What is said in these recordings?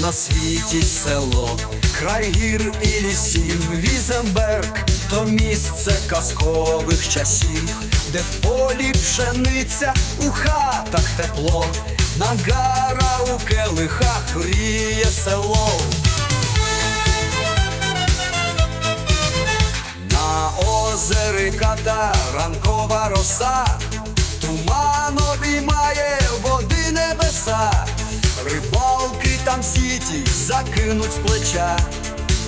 На світі село, край гір і лісів, Візенберг то казкових часів, де в полі пшениця, у хатах тепло, нагара у келихах гріє село. На озері ката ранкова роса, туман обіймає води небеса, рибалки там сіті закинуть з плеча,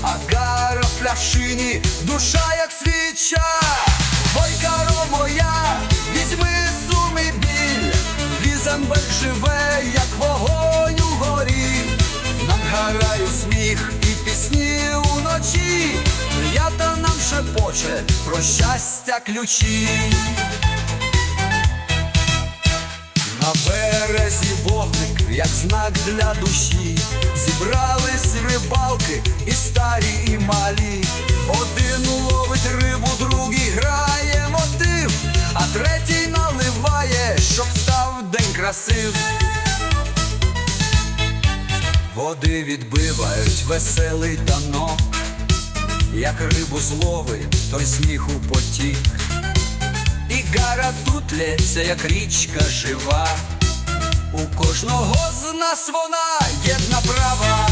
а гара в пляшині, душа як свіча, живе, як вогонь у горі, нам гараю сміх і пісні уночі, Ята нам шепоче про щастя ключі. На березі вогник, як знак для душі, зібрались рибалки і старі, і малі. Один ловить рибу, красив. Води відбивають веселий танок, як рибу зловить, той сміху потік. І гара тут лється, як річка жива. У кожного з нас вона єдна права.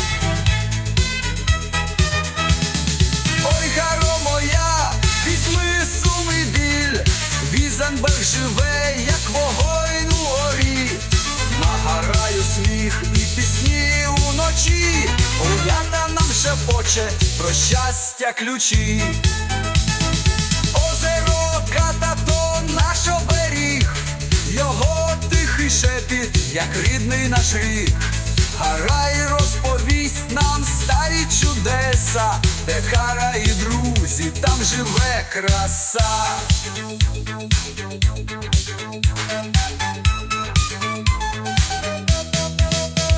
Ой, гаро моя, візьми суми біль, Візенберг живе, шепоче про щастя ключі. Озеро Ката то наш оберіг, його тихий шепіт, як рідний наш рік. Гарай розповість нам старі чудеса, де кара і друзі, там живе краса.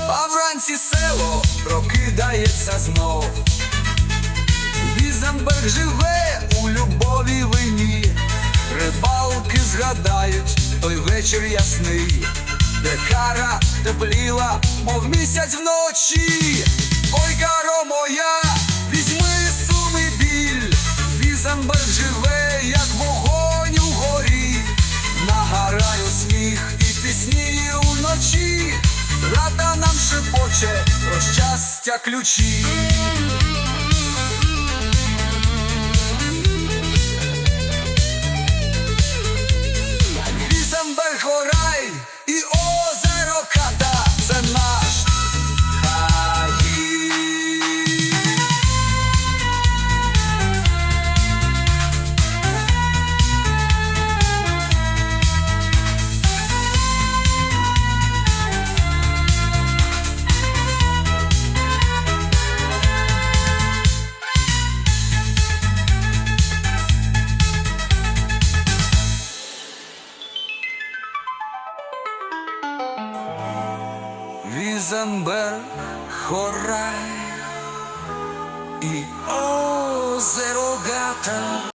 А вранці село прокидається знов. Візенберг живе у любові вині, рибалки згадають той вечір ясний, де кара тепліла, мов місяць вночі. Ой, каро моя, візьми суми біль, Візенберг живе, як вогонь у горі, нагораю сміх і пісні уночі, Рата нам шепоче про щастя ключі. Візенберг, хорай і озеро Гата.